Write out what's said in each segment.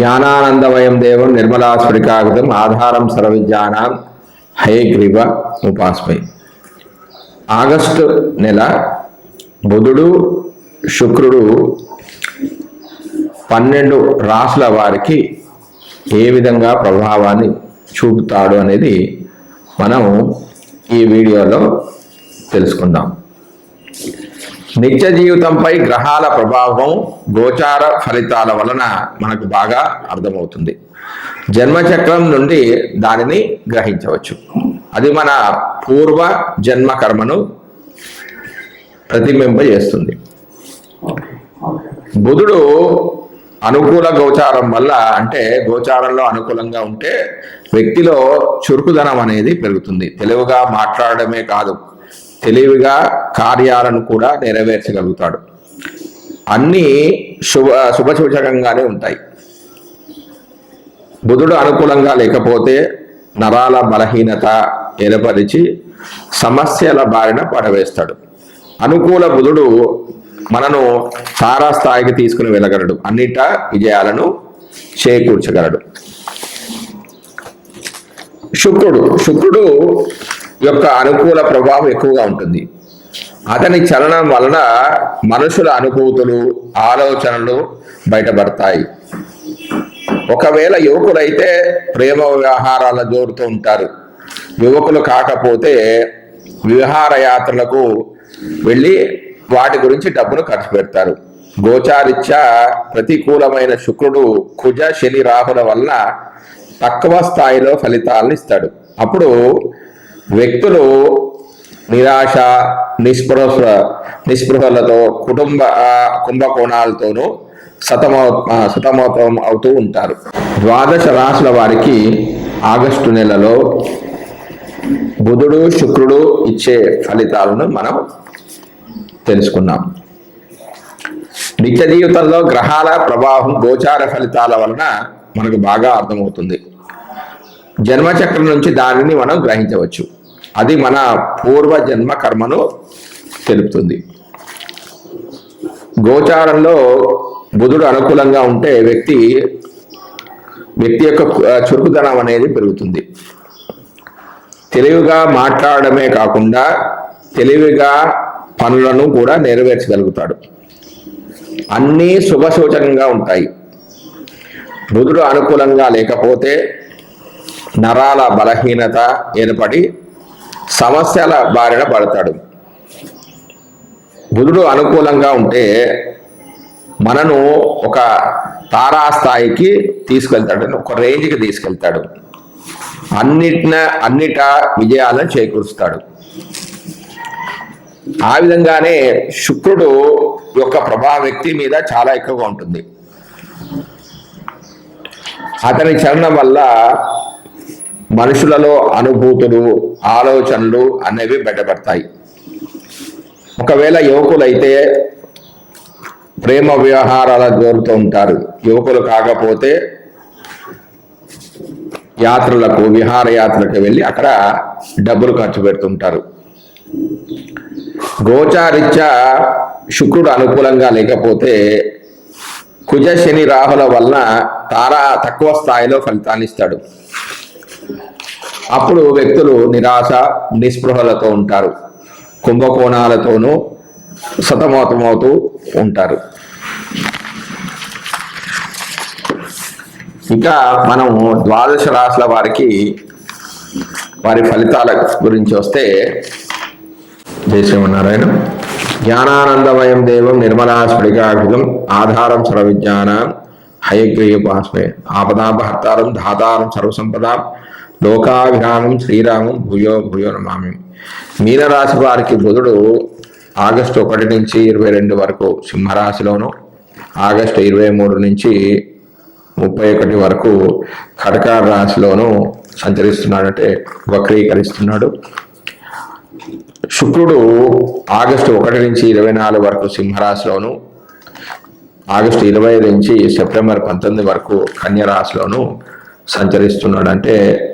జ్ఞానానందమయం దేవం నిర్మలా స్ఫటికాగతం ఆధారం సర్వవిద్యానాం హయగ్రీవ ఉపాస్మై. ఆగస్టు నెల బుధుడు శుక్రుడు పన్నెండు రాసుల వారికి ఏ విధంగా ప్రభావాన్ని చూపుతాడు అనేది మనం ఈ వీడియోలో తెలుసుకుందాం. నిత్య జీవితంపై గ్రహాల ప్రభావం గోచార ఫలితాల వలన మనకు బాగా అర్థమవుతుంది. జన్మచక్రం నుండి దానిని గ్రహించవచ్చు. అది మన పూర్వ జన్మ కర్మను ప్రతిబింబజేస్తుంది. బుధుడు అనుకూల గోచారం వల్ల అంటే గోచారంలో అనుకూలంగా ఉంటే వ్యక్తిలో చురుకుదనం అనేది పెరుగుతుంది. తెలివిగా మాట్లాడడమే కాదు. తెలివిగా కార్యాలను కూడా నెరవేర్చగలుగుతాడు. అన్నీ శుభ శుభసూచకంగానే ఉంటాయి. బుధుడు అనుకూలంగా లేకపోతే నరాల బలహీనత ఏర్పరిచి సమస్యల బారిన పడవేస్తాడు. అనుకూల బుధుడు మనను తారాస్థాయికి తీసుకుని వెళ్ళగలడు. అన్నిట విజయాలను చేకూర్చగలడు. శుక్రుడు శుక్రుడు యొక్క అనుకూల ప్రభావం ఎక్కువగా ఉంటుంది. అతని చలనం వలన మనుషుల అనుభూతులు ఆలోచనలు బయటపడతాయి. ఒకవేళ యువకులైతే ప్రేమ వ్యవహారాల జోరుతూ ఉంటారు. యువకులు కాకపోతే విహారయాత్రలకు వెళ్ళి వాటి గురించి డబ్బును ఖర్చు పెడతారు. గోచారిత్యా ప్రతికూలమైన శుక్రుడు కుజ శని రాహుల వల్ల తక్కువ స్థాయిలో ఫలితాలను ఇస్తాడు. అప్పుడు వ్యక్తులు నిరాశ నిస్పృహ నిస్పృహలతో కుటుంబ కుంభకోణాలతోనూ సతమౌ ఆ, సతమతం అవుతూ ఉంటారు. ద్వాదశ రాశుల వారికి ఆగస్టు నెలలో బుధుడు శుక్రుడు ఇచ్చే ఫలితాలను మనం తెలుసుకున్నాం. నిత్య జీవితంలో గ్రహాల ప్రభావం గోచార ఫలితాల వలన మనకు బాగా అర్థమవుతుంది. జన్మచక్రం నుంచి దానిని మనం గ్రహించవచ్చు. అది మన పూర్వ జన్మ కర్మను తెలుపుతుంది. గోచారంలో బుధుడు అనుకూలంగా ఉంటే వ్యక్తి వ్యక్తి యొక్క చురుకుదనం అనేది పెరుగుతుంది. తెలివిగా మాట్లాడడమే కాకుండా తెలివిగా పనులను కూడా నెరవేర్చగలుగుతాడు. అన్నీ శుభసూచకంగా ఉంటాయి. బుధుడు అనుకూలంగా లేకపోతే నరాల బలహీనత ఏర్పడి సమస్యల బారిన పడతాడు. బుధుడు అనుకూలంగా ఉంటే మనను ఒక తారాస్థాయికి తీసుకెళ్తాడు ఒక రేంజ్కి తీసుకెళ్తాడు. అన్నిటిన అన్నిట విజయాలను చేకూరుస్తాడు. ఆ విధంగానే శుక్రుడు యొక్క ప్రభావం వ్యక్తి మీద చాలా ఎక్కువగా ఉంటుంది. అతని చలనం వల్ల మనుషులలో అనుభూతులు ఆలోచనలు అనేవి బయటపడతాయి. ఒకవేళ యువకులైతే ప్రేమ వ్యవహారాల జోరుతూ ఉంటారు. యువకులు కాకపోతే యాత్రలకు విహారయాత్రలకు వెళ్ళి అక్కడ డబ్బులు ఖర్చు పెడుతుంటారు. గోచారిత్యా శుక్రుడు అనుకూలంగా లేకపోతే కుజ శని రాహుల వలన తారా తక్కువ స్థాయిలో ఫలితాన్ని ఇస్తాడు. అప్పుడు వ్యక్తులు నిరాశ నిస్పృహలతో ఉంటారు. కుంభకోణాలతోనూ సతమతమవుతూ ఉంటారు. ఇంకా మనం ద్వాదశ రాశుల వారికి వారి ఫలితాల గురించి వస్తే జయశ్రీమన్నారాయణ జ్ఞానానందమయం దేవం నిర్మలా స్ఫటికాకృతం ఆధారం సర్వవిజ్ఞానం హయగ్రీయపాస్మే ఆపదాపహర్తారం ధాతారం సర్వసంపదాం లోకాభిరామం శ్రీరామం భూయో భూయో నమామి. మీనరాశి వారికి బుధుడు ఆగస్టు ఒకటి నుంచి ఇరవై రెండు వరకు సింహరాశిలోను ఆగస్టు ఇరవై మూడు నుంచి ముప్పై ఒకటి వరకు కటకార రాశిలోను సంచరిస్తున్నాడంటే వక్రీకరిస్తున్నాడు. శుక్రుడు ఆగస్టు ఒకటి నుంచి ఇరవై నాలుగు వరకు సింహరాశిలోను ఆగస్టు ఇరవై నుంచి సెప్టెంబర్ పంతొమ్మిది వరకు కన్యరాశిలోను సంచరిస్తున్నాడంటే సంచరిస్తున్నాడు. అంటే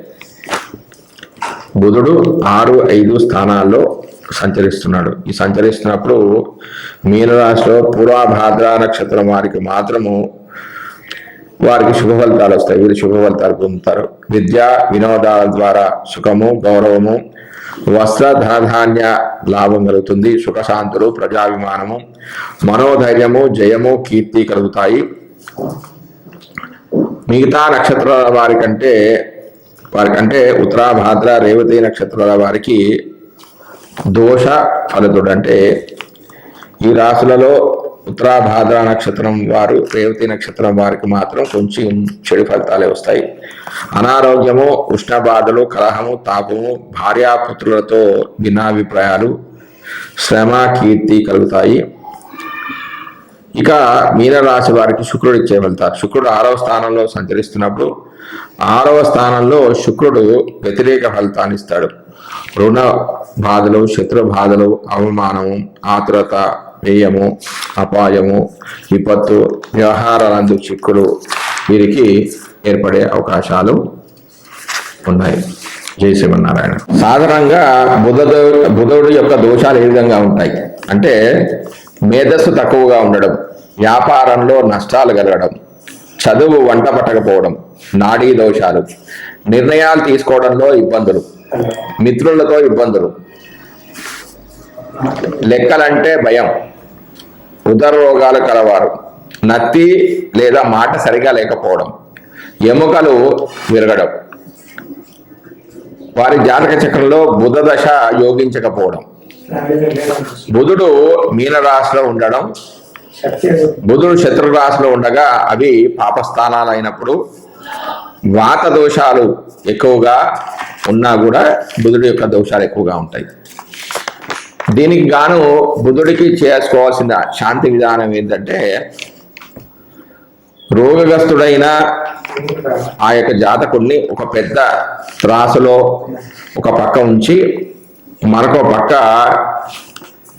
బుధుడు ఆరు ఐదు స్థానాల్లో సంచరిస్తున్నాడు. ఈ సంచరిస్తున్నప్పుడు మీనరాశిలో పూర్వభాద్ర నక్షత్రం వారికి మాత్రము వారికి శుభ ఫలితాలు వస్తాయి. వీరు శుభ ఫలితాలు పొందుతారు. విద్య వినోదాల ద్వారా సుఖము గౌరవము వస్త్ర ధనధాన్య లాభం కలుగుతుంది. సుఖశాంతులు ప్రజాభిమానము మనోధైర్యము జయము కీర్తి కలుగుతాయి. మిగతా నక్షత్రాల వారి కంటే వారికంటే వారికంటే ఉత్తరా భాద్ర రేవతి నక్షత్రాల వారికి దోష ఫలితుడు. అంటే ఈ రాశులలో ఉత్తరా భాద్ర నక్షత్రం వారు రేవతి నక్షత్రం వారికి మాత్రం కొంచెం చెడు ఫలితాలే వస్తాయి. అనారోగ్యము ఉష్ణబాధలు కలహము తాపము భార్యాపుత్రులతో భిన్నాభిప్రాయాలు శ్రమ కీర్తి కలుగుతాయి. ఇక మీనరాశి వారికి శుక్రుడు ఇచ్చే వెళ్తారు శుక్రుడు ఆరవ స్థానంలో సంచరిస్తున్నప్పుడు ఆరవ స్థానంలో శుక్రుడు వ్యతిరేక ఫలితాన్ని ఇస్తాడు. రుణ బాధలు శత్రు బాధలు అవమానము ఆతురత వ్యయము అపాయము విపత్తు వ్యవహారాలందు చిక్కులు వీరికి ఏర్పడే అవకాశాలు ఉన్నాయి. జై శ్రీమన్నారాయణ. సాధారణంగా బుధ బుధుడు యొక్క దోషాలు ఏ విధంగా ఉంటాయి? అంటే మేధస్సు తక్కువగా ఉండడం వ్యాపారంలో నష్టాలు కలగడం చదువు వంట పట్టకపోవడం నాడీ దోషాలు. నిర్ణయాలు తీసుకోవడంలో ఇబ్బందులు. మిత్రులతో ఇబ్బందులు. లెక్కలంటే భయం. ఉదర రోగాలు కలవారు. నత్తి లేదా మాట సరిగా లేకపోవడం. ఎముకలు విరగడం. వారి జాతక చక్రంలో బుధ దశ యోగించకపోవడం. బుధుడు మీనరాశిలో ఉండడం. బుధుడు శత్రు రాశిలో ఉండగా అవి పాపస్థానాలు అయినప్పుడు వాత దోషాలు ఎక్కువగా ఉన్నా కూడా బుధుడి యొక్క దోషాలు ఎక్కువగా ఉంటాయి. దీనికి గాను బుధుడికి చేసుకోవాల్సిన శాంతి విధానం ఏంటంటే రోగగ్రస్తుడైన ఆ యొక్క జాతకుడిని ఒక పెద్ద త్రాసులో ఒక పక్క ఉంచి మరొక పక్క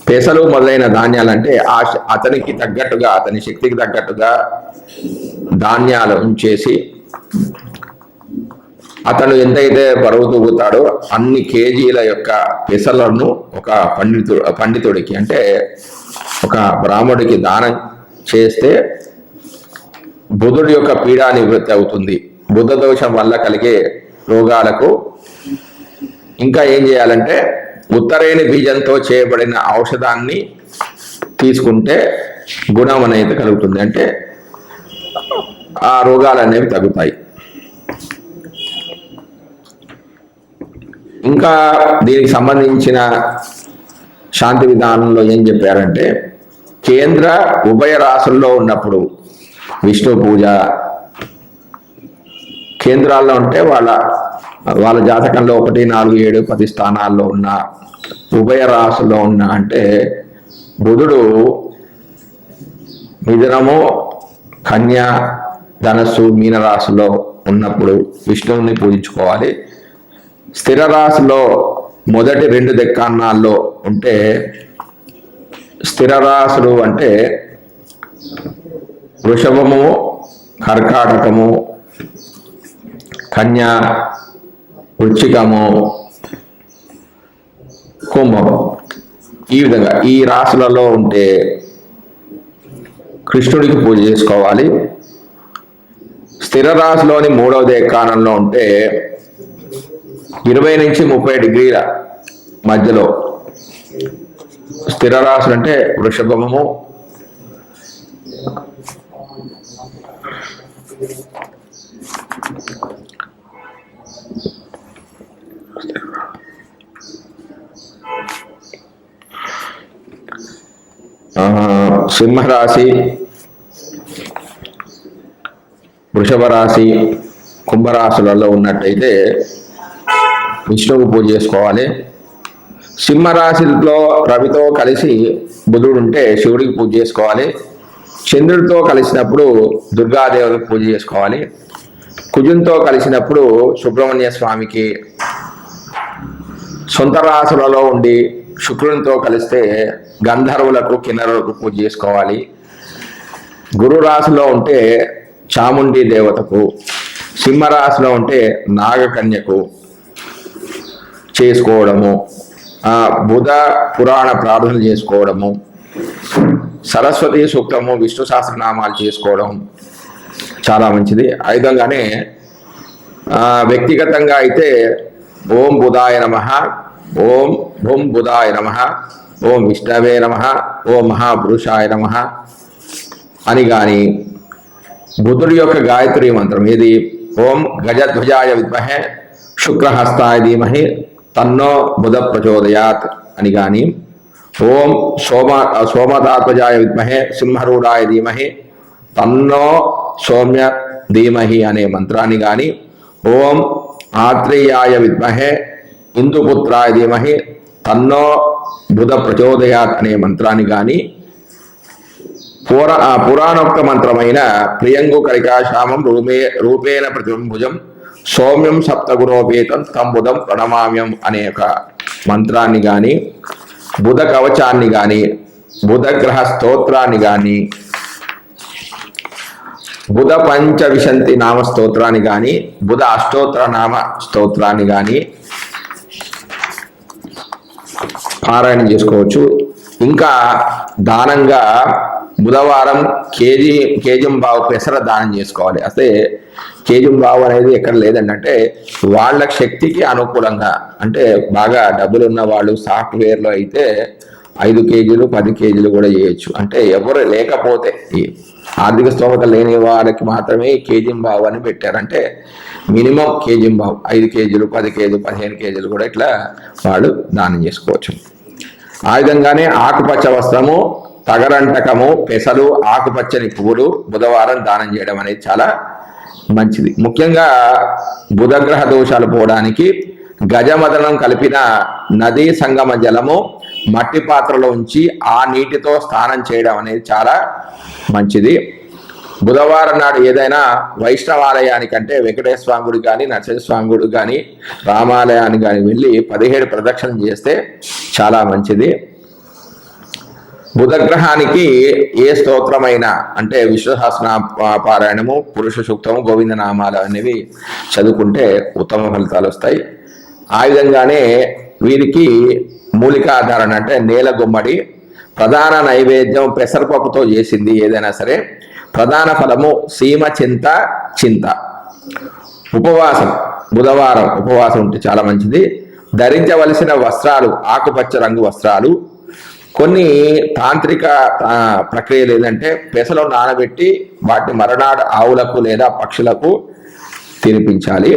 పెసలు మొదలైన ధాన్యాలు అంటే ఆ అతనికి తగ్గట్టుగా అతని శక్తికి తగ్గట్టుగా ధాన్యాలు ఉంచేసి అతను ఎంతైతే బరువు తూగుతాడో అన్ని కేజీల యొక్క పెసలను ఒక పండితుడు పండితుడికి అంటే ఒక బ్రాహ్మడికి దానం చేస్తే బుధుడి యొక్క పీడా నివృత్తి అవుతుంది. బుధ దోషం వల్ల కలిగే రోగాలకు ఇంకా ఏం చేయాలంటే ఉత్తరేణి బీజంతో చేయబడిన ఔషధాన్ని తీసుకుంటే గుణం అనేది కలుగుతుంది. అంటే ఆ రోగాలు అనేవి తగ్గుతాయి. ఇంకా దీనికి సంబంధించిన శాంతి విధానంలో ఏం చెప్పారంటే కేంద్ర ఉభయ రాసుల్లో ఉన్నప్పుడు విష్ణు పూజ కేంద్రాల్లో ఉంటే వాళ్ళ వాళ్ళ జాతకంలో ఒకటి నాలుగు ఏడు పది స్థానాల్లో ఉన్న ఉభయ రాసుల్లో ఉన్న అంటే బుధుడు మిథునము కన్య ధనస్సు మీనరాశిలో ఉన్నప్పుడు విష్ణువుని పూజించుకోవాలి. స్థిర రాశిలో మొదటి రెండు దెక్కాన్నాల్లో ఉంటే స్థిర రాశులు అంటే వృషభము కర్కాటకము కన్య వృచ్చికము కుంభము. ఈ విధంగా ఈ రాశులలో ఉంటే కృష్ణుడికి పూజ చేసుకోవాలి. స్థిర రాశిలోని మూడవ దేకానంలో ఉంటే ఇరవై నుంచి ముప్పై డిగ్రీల మధ్యలో స్థిర రాశులు అంటే వృషభము సింహరాశి వృషభ రాశి కుంభరాశులలో ఉన్నట్టయితే విష్ణువు పూజ చేసుకోవాలి. సింహరాశిలో రవితో కలిసి బుధుడు ఉంటే శివుడికి పూజ చేసుకోవాలి. చంద్రుడితో కలిసినప్పుడు దుర్గాదేవతకు పూజ చేసుకోవాలి. కుజుంతో కలిసినప్పుడు సుబ్రహ్మణ్య స్వామికి సొంత రాసులలో ఉండి శుక్రునితో కలిస్తే గంధర్వులకు కిన్నరులకు పూజ చేసుకోవాలి. గురు రాశిలో ఉంటే చాముండి దేవతకు సింహరాశిలో ఉంటే నాగకన్యకు చేసుకోవడము ఆ బుధ పురాణ ప్రార్థనలు చేసుకోవడము సరస్వతి సూక్తము విష్ణు సహస్రనామాలు చేసుకోవడం చాలా మంచిది. ఐదంగానే వ్యక్తిగతంగా అయితే ఓం బుధాయ నమ ఓం భూం బుధాయ నమ ఓం విష్ణవే నమ ఓం మహాపురుషాయ నమ అని కానీ బుధుడి యొక్క గాయత్రి మంత్రం ఇది ఓం గజధ్వజాయ విద్మహే శుక్రహస్తాయ ధీమహి తన్నో బుధ ప్రచోదయాత్ అని కానీ ఓం సోమ సోమతాత్మజాయ విద్మహే సింహరూఢాయ ధీమహి తన్నో సౌమ్య ధీమహి అనే మంత్రాన్ని కానీ ఓం ఆత్రేయాయ విద్మహే ఇందుపుత్రాయ ధీమహి తన్నో బుధ ప్రచోదయాత్ అనే మంత్రాన్ని కానీ పురా ఆ పురాణోక్త మంత్రమైన ప్రియంగు కరికాశామం రూపే రూపేణ ప్రతిబింబుజం సౌమ్యం సప్తగురోపేతం తం ప్రణమామ్యం అనే ఒక మంత్రాన్ని కానీ బుధ కవచాన్ని కానీ బుధ గ్రహ స్తోత్రాన్ని కానీ బుధ పంచవిశంతి నామ స్తోత్రాన్ని కానీ బుధ అష్టోత్తర నామ స్తోత్రాన్ని కానీ పారాయణ చేసుకోవచ్చు. ఇంకా దానంగా బుధవారం కేజీ కేజం బావు పెసర దానం చేసుకోవాలి. అయితే కేజం బావు అనేది ఎక్కడ లేదండి అంటే వాళ్ళ శక్తికి అనుకూలంగా అంటే బాగా డబ్బులు ఉన్న వాళ్ళు సాఫ్ట్వేర్లో అయితే ఐదు కేజీలు పది కేజీలు కూడా చేయొచ్చు అంటే ఎవరు లేకపోతే ఆర్థిక స్తోమత లేని వారికి మాత్రమే కేజీం బావు అని పెట్టారంటే మినిమం కేజీం బావు ఐదు కేజీలు పది కేజీలు పదిహేను కేజీలు కూడా ఇట్లా వాళ్ళు దానం చేసుకోవచ్చు. ఆ విధంగానే ఆకుపచ్చ వస్త్రము తగరంటకము పెసలు ఆకుపచ్చని పువ్వులు బుధవారం దానం చేయడం అనేది చాలా మంచిది. ముఖ్యంగా బుధగ్రహ దోషాలు పోవడానికి గజమదనం కలిపిన నదీ సంగమ జలము మట్టి పాత్రలో ఉంచి ఆ నీటితో స్నానం చేయడం అనేది చాలా మంచిది. బుధవారం నాడు ఏదైనా వైష్ణవాలయానికంటే వెంకటేశ్వర స్వామి గుడి కానీ నరసింహ స్వామి గుడి కానీ రామాలయానికి కానీ వెళ్ళి పదిహేడు ప్రదక్షిణం చేస్తే చాలా మంచిది. బుధగ్రహానికి ఏ స్తోత్రమైన అంటే విశ్వసహస్ర పారాయణము పురుష సూక్తము గోవింద నామాలు అనేవి చదువుకుంటే ఉత్తమ ఫలితాలు వస్తాయి. ఆ విధంగానే వీరికి మూలికాధారణ అంటే నేల గుమ్మడి ప్రధాన నైవేద్యం పెసరపప్పుతో చేసింది ఏదైనా సరే ప్రధాన ఫలము సీమ చింత చింత. ఉపవాసం బుధవారం ఉపవాసం ఉంటే చాలా మంచిది. ధరించవలసిన వస్త్రాలు ఆకుపచ్చ రంగు వస్త్రాలు కొన్ని తాంత్రిక ప్రక్రియలు ఏంటంటే పెసలో నానబెట్టి వాటిని మరనాడు ఆవులకు లేదా పక్షులకు తినిపించాలి.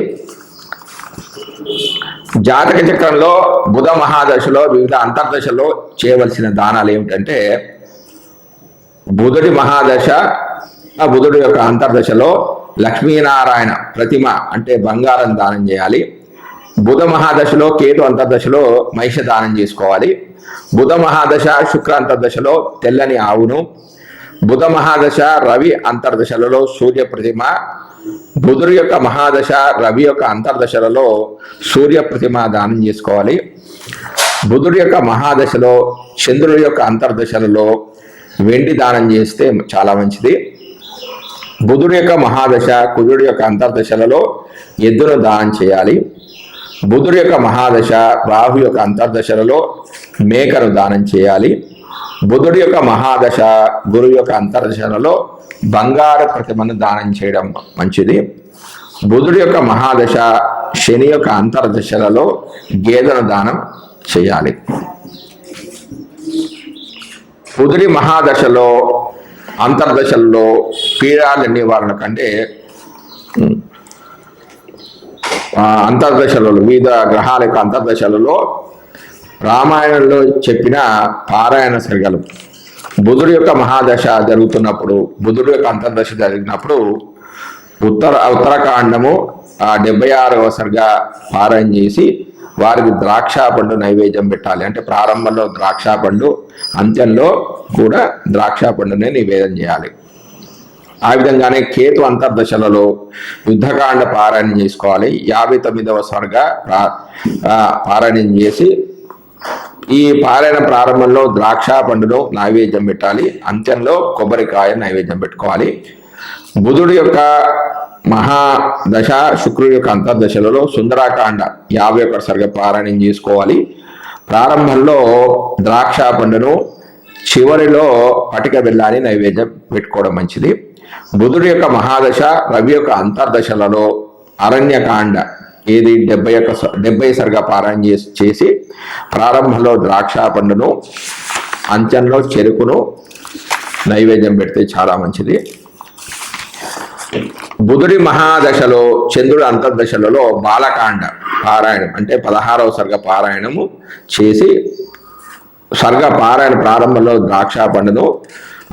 జాతక చక్రంలో బుధ మహాదశలో వివిధ అంతర్దశలో చేయవలసిన దానాలు ఏమిటంటే బుధుడి మహాదశ ఆ బుధుడి యొక్క అంతర్దశలో లక్ష్మీనారాయణ ప్రతిమ అంటే బంగారం దానం చేయాలి. బుధ మహాదశలో కేతు అంతర్దశలో మహిష దానం చేసుకోవాలి. బుధ మహాదశ శుక్ర అంతర్దశలో తెల్లని ఆవును. బుధ మహాదశ రవి అంతర్దశలలో సూర్య ప్రతిమ. బుధుడు యొక్క మహాదశ రవి యొక్క అంతర్దశలలో సూర్య ప్రతిమ దానం చేసుకోవాలి. బుధుడి యొక్క మహాదశలో చంద్రుడి యొక్క అంతర్దశలలో వెండి దానం చేస్తే చాలా మంచిది. బుధుడి యొక్క మహాదశ కుజుడి యొక్క అంతర్దశలలో ఎద్దును దానం చేయాలి. బుధుడు యొక్క మహాదశ రాహు యొక్క అంతర్దశలలో మేకను దానం చేయాలి. బుధుడు యొక్క మహాదశ గురువు యొక్క అంతర్దశలలో బంగారు ప్రతిమను దానం చేయడం మంచిది. బుధుడు యొక్క మహాదశ శని యొక్క అంతర్దశలలో గేదెను దానం చేయాలి. బుధుడి మహాదశలో అంతర్దశల్లో పీడాల నివారణ కంటే అంతర్దశలలో వివిధ గ్రహాల యొక్క అంతర్దశలలో రామాయణంలో చెప్పిన పారాయణ సరిగలు. బుధుడు యొక్క మహాదశ జరుగుతున్నప్పుడు బుధుడు యొక్క అంతర్దశ జరిగినప్పుడు ఉత్తర ఉత్తరాఖండము ఆ డెబ్బై ఆరవ సరిగా పారాయణ చేసి వారికి ద్రాక్ష పండు నైవేద్యం పెట్టాలి. అంటే ప్రారంభంలో ద్రాక్ష పండు అంత్యంలో కూడా ద్రాక్ష పండునే నివేదన చేయాలి. ఆ విధంగానే కేతు అంతర్దశలలో యుద్ధకాండ పారాయణం చేసుకోవాలి. యాభై తొమ్మిదవ స్వర్గ పారాయణం చేసి ఈ పారాయణ ప్రారంభంలో ద్రాక్ష పండును నైవేద్యం పెట్టాలి. అంత్యంలో కొబ్బరికాయ నైవేద్యం పెట్టుకోవాలి. బుధుడు యొక్క మహాదశ శుక్రుడి యొక్క అంతర్దశలలో సుందరాకాండ యాభై ఒకటి సరిగా పారాయణం చేసుకోవాలి. ప్రారంభంలో ద్రాక్ష పండును చివరిలో పటిక బెల్లాన్ని నైవేద్యం పెట్టుకోవడం మంచిది. బుధుడి యొక్క మహాదశ రవి యొక్క అంతర్దశలలో అరణ్యకాండ ఏది డెబ్బై యొక్క డెబ్బై సరిగా పారాయణ చేసి చేసి ప్రారంభంలో ద్రాక్ష పండును అంత్యంలో చెరుకును నైవేద్యం పెడితే చాలా మంచిది. బుధుడి మహాదశలో చంద్రుడి అంతర్దశలలో బాలకాండ పారాయణం అంటే పదహారవ సర్గ పారాయణము చేసి సర్గ పారాయణ ప్రారంభంలో ద్రాక్ష పండును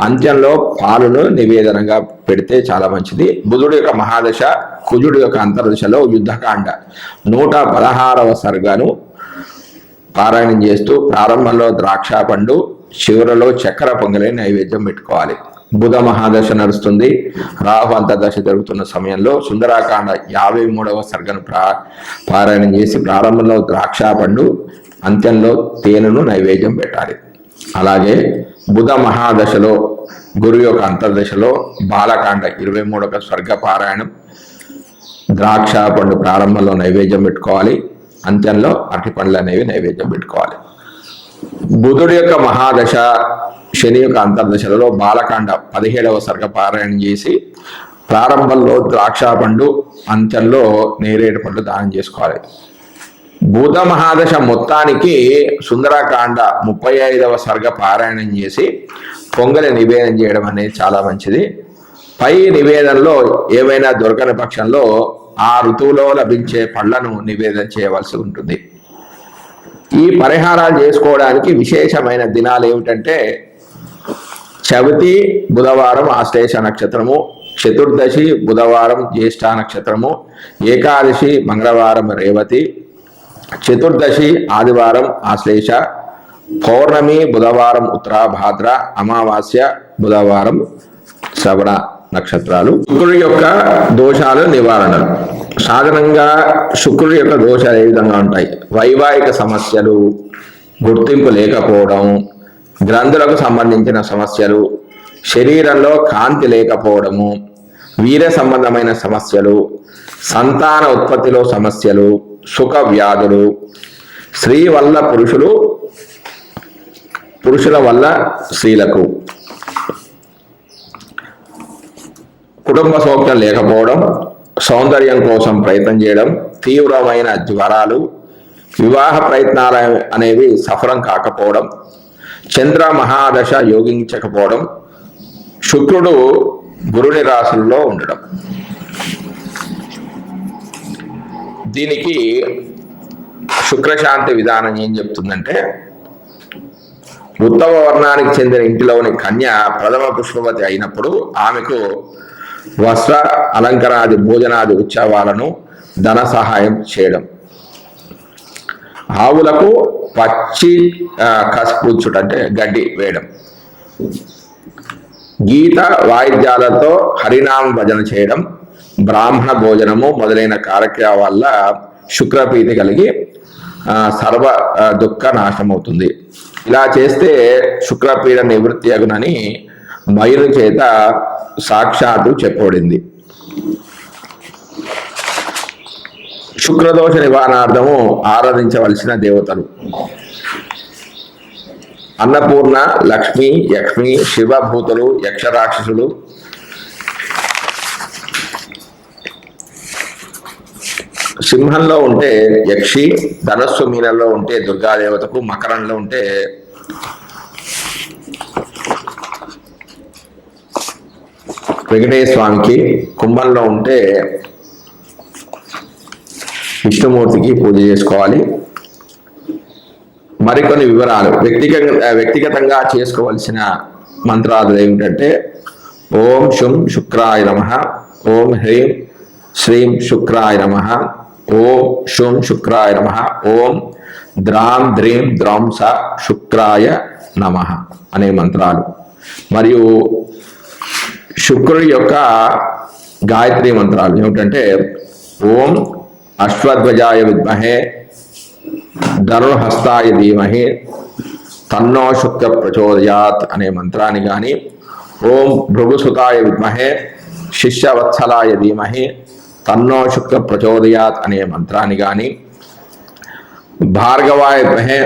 అంత్యంలో పాలును నివేదనగా పెడితే చాలా మంచిది. బుధుడి యొక్క మహాదశ కుజుడి యొక్క అంతర్దశలో యుద్ధకాండ. నూట పదహారవ సర్గను పారాయణం చేస్తూ ప్రారంభంలో ద్రాక్ష పండు చివరలో చక్కెర పొంగలి నైవేద్యం పెట్టుకోవాలి. బుధ మహాదశ నడుస్తుంది. రాహు అంతర్దశ జరుగుతున్న సమయంలో సుందరాకాండ యాభై మూడవ సర్గను ప్రా పారాయణం చేసి ప్రారంభంలో ద్రాక్ష పండు అంత్యంలో తేనెను నైవేద్యం పెట్టాలి. అలాగే బుధ మహాదశలో గురు యొక్క అంతర్దశలో బాలకాండ ఇరవై మూడవ స్వర్గ పారాయణం ద్రాక్ష పండు ప్రారంభంలో నైవేద్యం పెట్టుకోవాలి. అంత్యంలో అరటి పండ్లు అనేవి నైవేద్యం పెట్టుకోవాలి. బుధుడి యొక్క మహాదశ శని యొక్క అంతర్దశలలో బాలకాండ పదిహేడవ సర్గ పారాయణం చేసి ప్రారంభంలో ద్రాక్ష పండు అంత్యంలో నేరేడు పండు దానం చేసుకోవాలి. బుధ మహాదశ మొత్తానికి సుందరకాండ ముప్పై ఐదవ సర్గ పారాయణం చేసి పొంగలి నివేదన చేయడం అనేది చాలా మంచిది. పై నివేదనలో ఏవైనా దొరకని పక్షంలో ఆ ఋతువులో లభించే పళ్ళను నివేదన చేయవలసి ఉంటుంది. ఈ పరిహారాలు చేసుకోవడానికి విశేషమైన దినాలు ఏమిటంటే చవితి బుధవారం ఆశ్లేష నక్షత్రము చతుర్దశి బుధవారం జ్యేష్ఠ నక్షత్రము ఏకాదశి మంగళవారం రేవతి చతుర్దశి ఆదివారం ఆశ్లేష పౌర్ణమి బుధవారం ఉత్తరాభాద్ర అమావాస్య బుధవారం శ్రవణ నక్షత్రాలు. శుక్రుడి యొక్క దోషాలు నివారణలు. సాధారణంగా శుక్రుడి యొక్క దోషాలు ఏ విధంగా ఉంటాయి? వైవాహిక సమస్యలు గుర్తింపు లేకపోవడం గ్రంథులకు సంబంధించిన సమస్యలు శరీరంలో కాంతి లేకపోవడము వీర సంబంధమైన సమస్యలు సంతాన ఉత్పత్తిలో సమస్యలు సుఖ వ్యాధులు స్త్రీ వల్ల పురుషులు పురుషుల వల్ల స్త్రీలకు. కుటుంబ సౌఖ్యం లేకపోవడం సౌందర్యం కోసం ప్రయత్నం చేయడం తీవ్రమైన జ్వరాలు వివాహ ప్రయత్నాలు అనేవి సఫలం కాకపోవడం చంద్ర మహాదశ యోగించకపోవడం శుక్రుడు గురుని రాశుల్లో ఉండడం. దీనికి శుక్రశాంతి విధానం ఏం చెప్తుందంటే ఉత్తమ వర్ణానికి చెందిన ఇంటిలోని కన్య ప్రథమ పుష్పవతి అయినప్పుడు ఆమెకు వస్త్ర అలంకరాది భోజనాది ఉత్సవాలను ధన సహాయం చేయడం. ఆవులకు పచ్చి ఆ, అంటే గడ్డి వేయడం. గీత వాయిద్యాలతో హరినామ భజన చేయడం. బ్రాహ్మణ భోజనము మొదలైన కార్యక్రమాల వల్ల శుక్రప్రీతి కలిగి సర్వ దుఃఖ నాశనం అవుతుంది ఇలా చేస్తే శుక్రపీడ నివృత్తి అగునని మయుని చేత సాక్షాత్తు చెప్పబడింది. శుక్రదోష నివారణార్థము ఆరాధించవలసిన దేవతలు. అన్నపూర్ణ లక్ష్మి యక్ష్మి శివభూతులు యక్షరాక్షసులు సింహంలో ఉంటే యక్షి ధనస్సు మీనంలో ఉంటే దుర్గాదేవతకు మకరంలో ఉంటే వెంకటేశ్వర స్వామికి కుంభంలో ఉంటే విష్ణుమూర్తికి పూజ చేసుకోవాలి. మరికొన్ని వివరాలు. వ్యక్తిగత వ్యక్తిగతంగా చేసుకోవలసిన మంత్రాలు ఏమిటంటే ఓం శుం శుక్రాయ నమ ఓం హ్రీం శ్రీం శుక్రాయ నమ ఓం శుం శుక్రాయ నమ. ఓం ద్రాం ద్రీం ద్రౌం స శుక్రాయ నమ అనే మంత్రాలు. మరియు శుక్రుడి యొక్క గాయత్రి మంత్రాలు ఏమిటంటే ఓం అశ్వధ్వజాయ విద్మహే ధనుర్హస్తాయ ధీమహి తన్నో శుక్ర ప్రచోదయాత్ అనే మంత్రాన్ని కానీ ఓం భృగుసుతాయ విద్మహే శిష్యవత్సలాయ ధీమహి తన్నో శుక్ల ప్రచోదయాత్ అనే మంత్రాన్ని కానీ భార్గవాయ మహే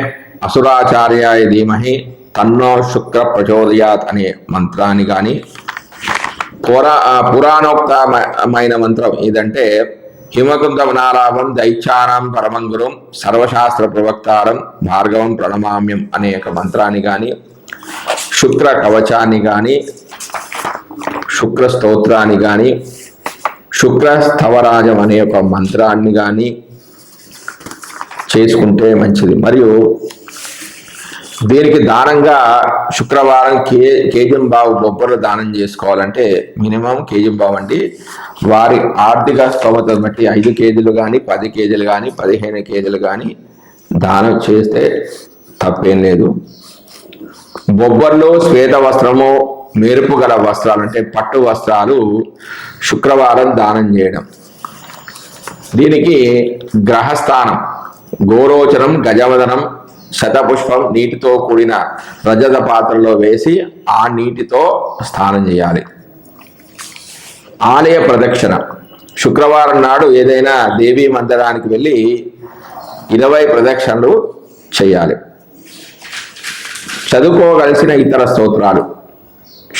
అసురాచార్యాయ ధీమహి తన్నో శుక్ర ప్రచోదయాత్ అనే మంత్రాన్ని కానీ పురా పురాణోక్తమైన మంత్రం ఏదంటే హిమకుంద హిమకుందమనారావం దైత్యానాం పరమం గురుం సర్వశాస్త్ర ప్రవక్తారం భార్గవం ప్రణమామ్యం అనే ఒక మంత్రాన్ని కానీ శుక్ర కవచాన్ని కానీ శుక్ర స్తోత్రాన్ని కానీ శుక్రస్థవరాజం అనే ఒక మంత్రాన్ని కానీ చేసుకుంటే మంచిది. మరియు దీనికి దానంగా శుక్రవారం కే కేజీఎం బావు బొబ్బర్లు దానం చేసుకోవాలంటే మినిమం కేజీం బావు అండి వారి ఆర్థిక స్తోమత బట్టి ఐదు కేజీలు కానీ పది కేజీలు కానీ పదిహేను కేజీలు కానీ దానం చేస్తే తప్పేం లేదు. బొబ్బర్లు శ్వేత వస్త్రము మెరుపు గల వస్త్రాలు అంటే పట్టు వస్త్రాలు శుక్రవారం దానం చేయడం. దీనికి గ్రహస్థానం గోరోచనం గజవదనం శతపుష్పం నీటితో కూడిన రజత పాత్రలో వేసి ఆ నీటితో స్నానం చేయాలి. ఆలయ ప్రదక్షిణ. శుక్రవారం నాడు ఏదైనా దేవీ మందిరానికి వెళ్ళి ఇరవై ప్రదక్షిణలు చేయాలి. చదువుకోవలసిన ఇతర స్తోత్రాలు.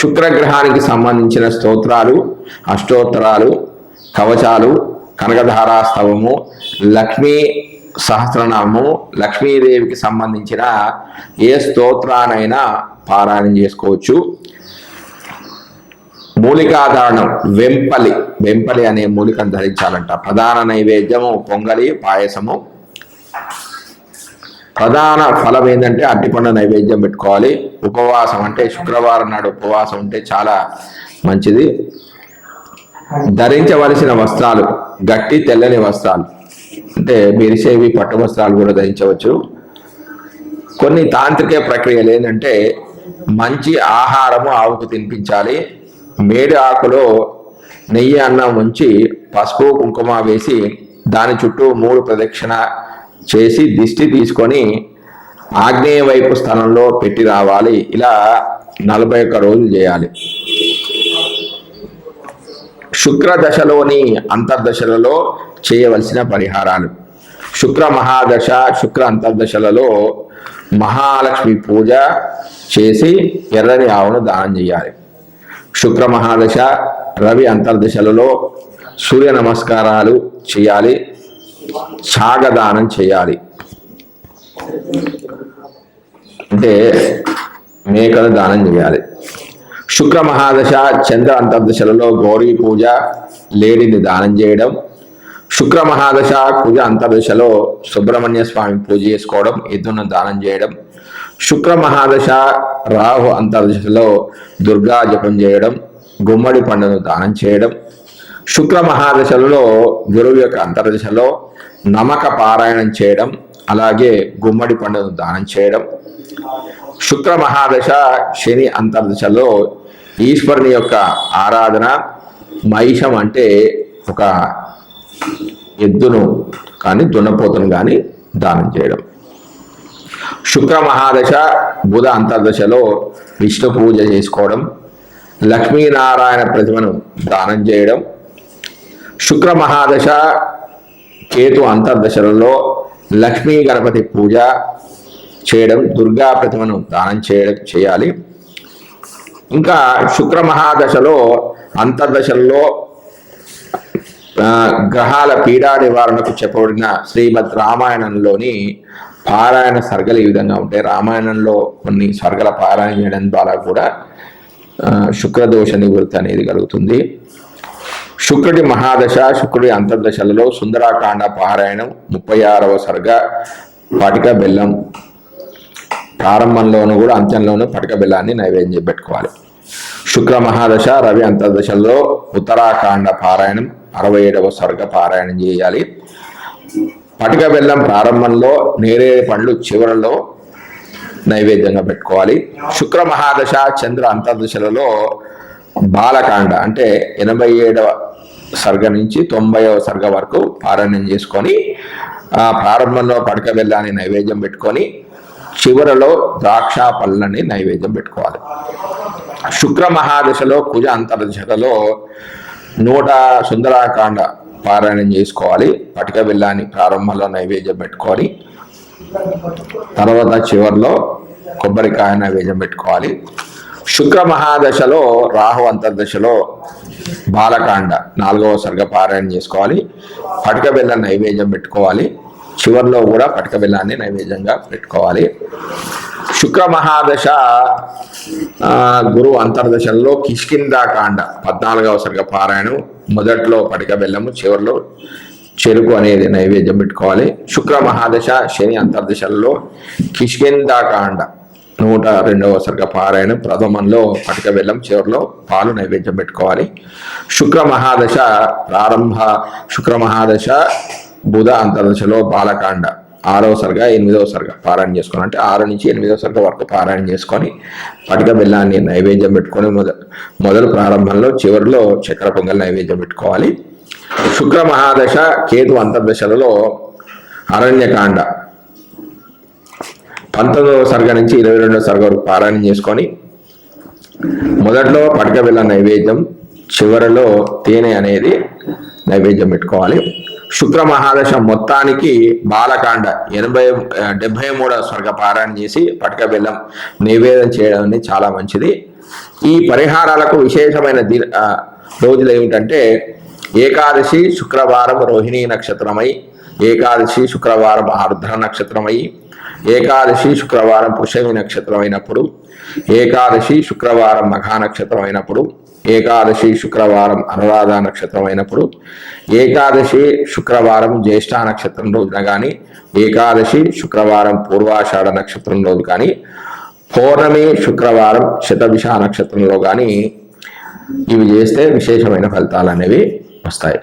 శుక్రగ్రహానికి సంబంధించిన స్తోత్రాలు అష్టోత్తరాలు కవచాలు కనకధారాస్తవము లక్ష్మీ సహస్రనామము లక్ష్మీదేవికి సంబంధించిన ఏ స్తోత్రానైనా పారాయణం చేసుకోవచ్చు. మూలికాధారణం వెంపలి వెంపలి అనే మూలికను ధరించాలంట. ప్రధాన నైవేద్యము పొంగలి పాయసము. ప్రధాన ఫలం ఏంటంటే అట్టిపండు నైవేద్యం పెట్టుకోవాలి. ఉపవాసం అంటే శుక్రవారం నాడు ఉపవాసం ఉంటే చాలా మంచిది. ధరించవలసిన వస్త్రాలు గట్టి తెల్లని వస్త్రాలు. అంటే మెరిసేవి పట్టు వస్త్రాలు కూడా ధరించవచ్చు. కొన్ని తాంత్రిక ప్రక్రియలు ఏంటంటే మంచి ఆహారము ఆవుకు తినిపించాలి. మేడి ఆకులో నెయ్యి అన్నం ఉంచి పసుపు కుంకుమ వేసి దాని చుట్టూ మూడు ప్రదక్షిణ చేసి దిష్టి తీసుకొని ఆగ్నేయ వైపు స్థానంలో పెట్టి రావాలి. ఇలా నలభై ఒక్క రోజులు చేయాలి. శుక్ర దశలోని అంతర్దశలలో చేయవలసిన పరిహారాలు. శుక్ర మహాదశ శుక్ర అంతర్దశలలో మహాలక్ష్మి పూజ చేసి ఎర్రని ఆవును దానం చేయాలి. శుక్ర మహాదశ రవి అంతర్దశలలో సూర్య నమస్కారాలు చేయాలి. సాగదానం చేయాలి. అంటే మేకను దానం చేయాలి. శుక్ర మహాదశ చంద్ర అంతర్దశలలో గౌరీ పూజ లేడిని దానం చేయడం. శుక్ర మహాదశ కుజ అంతర్దశలో సుబ్రహ్మణ్య స్వామి పూజ చేసుకోవడం ఎద్దును దానం చేయడం. శుక్ర మహాదశ రాహు అంతర్దశలో దుర్గా జపం చేయడం గుమ్మడి పండును దానం చేయడం. శుక్ర మహాదశలలో గురువు యొక్క అంతర్దశలో నమక పారాయణం చేయడం అలాగే గుమ్మడి పండును దానం చేయడం. శుక్ర మహాదశ శని అంతర్దశలో ఈశ్వరుని యొక్క ఆరాధన మహిషం అంటే ఒక ఎద్దును కానీ దున్నపోతును కానీ దానం చేయడం. శుక్ర మహాదశ బుధ అంతర్దశలో విష్ణు పూజ చేసుకోవడం లక్ష్మీనారాయణ ప్రతిమను దానం చేయడం శుక్ర మహాదశ కేతు అంతర్దశలలో లక్ష్మీ గణపతి పూజ చేయడం దుర్గా ప్రతిమను దానం చేయడం చేయాలి. ఇంకా శుక్ర మహాదశలో అంతర్దశల్లో గ్రహాల పీడా నివారణకు చెప్పబడిన శ్రీమద్ రామాయణంలోని పారాయణ సర్గలు ఈ విధంగా ఉంటాయి. రామాయణంలో కొన్ని సర్గల పారాయణ చేయడం ద్వారా కూడా శుక్రదోష నివృత్తి అనేది కలుగుతుంది. శుక్రుడి మహాదశ శుక్రుడి అంతర్దశలలో సుందరాకాండ పారాయణం ముప్పై ఆరవ సర్గ పటిక బెల్లం ప్రారంభంలోనూ కూడా అంత్యంలోనూ పటిక బెల్లాన్ని నైవేద్యం పెట్టుకోవాలి. శుక్ర మహాదశ రవి అంతర్దశలో ఉత్తరాఖండ పారాయణం అరవై ఏడవ స్వర్గ పారాయణం చేయాలి. పటిక బెల్లం ప్రారంభంలో నేరేడు పండ్లు చివరలో నైవేద్యంగా పెట్టుకోవాలి. శుక్ర మహాదశ చంద్ర అంతర్దశలలో బాలకాండ అంటే ఎనభై ఏడవ సర్గ నుంచి తొంభైవ సర్గ వరకు పారాయణం చేసుకొని ఆ ప్రారంభంలో పడక బెల్లాన్ని నైవేద్యం పెట్టుకొని చివరలో ద్రాక్ష పళ్ళని నైవేద్యం పెట్టుకోవాలి. శుక్ర మహాదశలో కుజ అంతర్దశలలో నూట సుందరాకాండ పారాయణం చేసుకోవాలి. పటిక బెల్లాన్ని ప్రారంభంలో నైవేద్యం పెట్టుకొని తర్వాత చివరిలో కొబ్బరికాయ నైవేద్యం పెట్టుకోవాలి. శుక్ర మహాదశలో రాహు అంతర్దశలో బాలకాండ నాలుగవ సర్గ పారాయణ చేసుకోవాలి. పటక బెల్లం నైవేద్యం పెట్టుకోవాలి. చివరిలో కూడా పటక బెల్లాన్ని నైవేద్యంగా పెట్టుకోవాలి. శుక్ర మహాదశ గురువు అంతర్దశల్లో కిష్కిందాకాండ పద్నాలుగవ సర్గ పారాయణం మొదట్లో పటక బెల్లము చివరిలో చెరుకు అనేది నైవేద్యం పెట్టుకోవాలి. శుక్ర మహాదశ శని అంతర్దశల్లో కిష్కిందాకాండ నూట రెండవ సర్గ పారాయణం ప్రథమంలో పటిక బెల్లం చివరిలో పాలు నైవేద్యం పెట్టుకోవాలి. శుక్ర మహాదశ ప్రారంభ శుక్ర మహాదశ బుధ అంతర్దశలో బాలకాండ. ఆరవ సరిగా ఎనిమిదవ సరిగా పారాయణ చేసుకొని అంటే ఆరు నుంచి ఎనిమిదవ సర్గ వరకు పారాయణ చేసుకొని పటిక బెల్లాన్ని నైవేద్యం పెట్టుకొని మొద మొదలు ప్రారంభంలో చివరిలో చక్కెర పొంగల్ నైవేద్యం పెట్టుకోవాలి. శుక్ర మహాదశ కేతు అంతర్దశలలో అరణ్యకాండ. పంతొమ్మిదవ సర్గ నుంచి ఇరవై రెండవ సర్గ వరకు పారాయణం చేసుకొని మొదట్లో పటిక వెళ్ళ నైవేద్యం చివరిలో తేనె అనేది నైవేద్యం పెట్టుకోవాలి. శుక్ర మహాదశ మొత్తానికి బాలకాండ ఎనభై డెబ్బై డెబ్భై మూడవ స్వర్గ పారాయణ చేసి పటక బెల్లం నివేదన చేయడం అనేది చాలా మంచిది. ఈ పరిహారాలకు విశేషమైన ది రోజులు ఏమిటంటే ఏకాదశి శుక్రవారం రోహిణీ నక్షత్రమై ఏకాదశి శుక్రవారం ఆర్ద్ర నక్షత్రమై ఏకాదశి శుక్రవారం పుష్యమి నక్షత్రం అయినప్పుడు ఏకాదశి శుక్రవారం మఘా నక్షత్రం అయినప్పుడు ఏకాదశి శుక్రవారం అనురాధ నక్షత్రం అయినప్పుడు ఏకాదశి శుక్రవారం జ్యేష్ఠ నక్షత్రం రోజున కానీ ఏకాదశి శుక్రవారం పూర్వాషాఢ నక్షత్రం రోజు కానీ పౌర్ణమి శుక్రవారం శతభిష నక్షత్రంలో కానీ ఇవి చేస్తే విశేషమైన ఫలితాలు అనేవి వస్తాయి.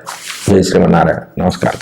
జయ శ్రీమన్నారాయణ. నమస్కారం.